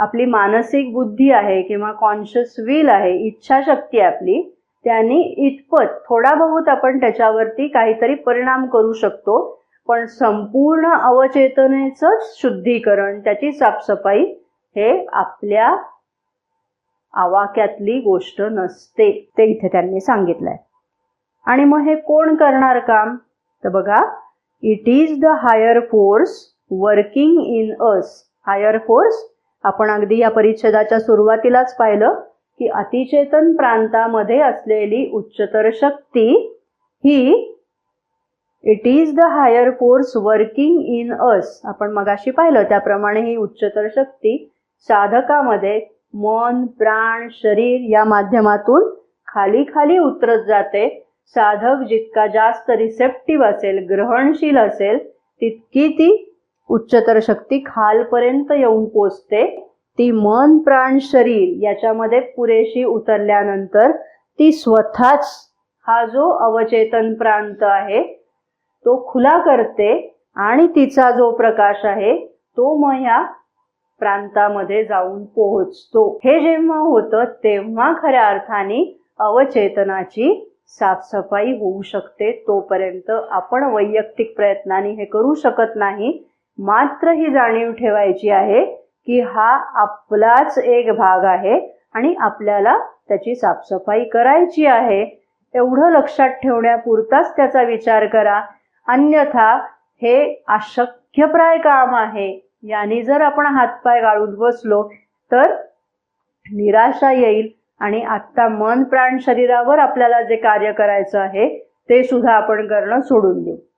आपली मानसिक बुद्धी आहे किंवा कॉन्शियस विल आहे इच्छाशक्ती आहे आपली त्यांनी इतपत थोडा बहुत आपण त्याच्यावरती काहीतरी परिणाम करू शकतो. पण संपूर्ण अवचेतनेचं शुद्धीकरण त्याची साफसफाई हे आपल्या आवाक्यातली गोष्ट नसते. ते इथे त्यांनी सांगितलंय. आणि मग हे कोण करणार काम? तर बघा it is the higher force working in us higher force आपण अगदी या परिच्छेदाच्या सुरुवातीलाच पाहिलं की अतिचेतन प्रांतामध्ये असलेली उच्चतर शक्ती ही it is the higher force working in us आपण मगाशी पाहिलं त्याप्रमाणे ही उच्चतर शक्ती साधकामध्ये मन प्राण शरीर या माध्यमातून खाली खाली उतरत जाते. साधक जितका जास्त रिसेप्टिव्ह असेल ग्रहणशील असेल तितकी ती उच्चतर शक्ती खालपर्यंत येऊन पोचते. ती मन प्राण शरीर याच्यामध्ये पुरेशी उतरल्यानंतर ती स्वतःच हा जो अवचेतन प्रांत आहे तो खुला करते आणि तिचा जो प्रकाश आहे तो मग ह्या प्रांतामध्ये जाऊन पोहोचतो. हे जेव्हा होतं तेव्हा खऱ्या अर्थाने अवचेतनाची साफसफाई होऊ शकते. तोपर्यंत आपण वैयक्तिक प्रयत्नाने हे करू शकत नाही. मात्र ही जाणीव ठेवायची आहे की हा आपलाच एक भाग आहे आणि आपल्याला त्याची साफसफाई करायची आहे. एवढं लक्षात ठेवण्यापुरताच त्याचा विचार करा. अन्यथा हे अशक्यप्राय काम आहे. याने जर आपण हातपाय गाळून बसलो तर निराशा येईल आणि आत्ता मन प्राण शरीरावर आपल्याला जे कार्य करायचं आहे ते सुद्धा आपण करणं सोडून देऊ.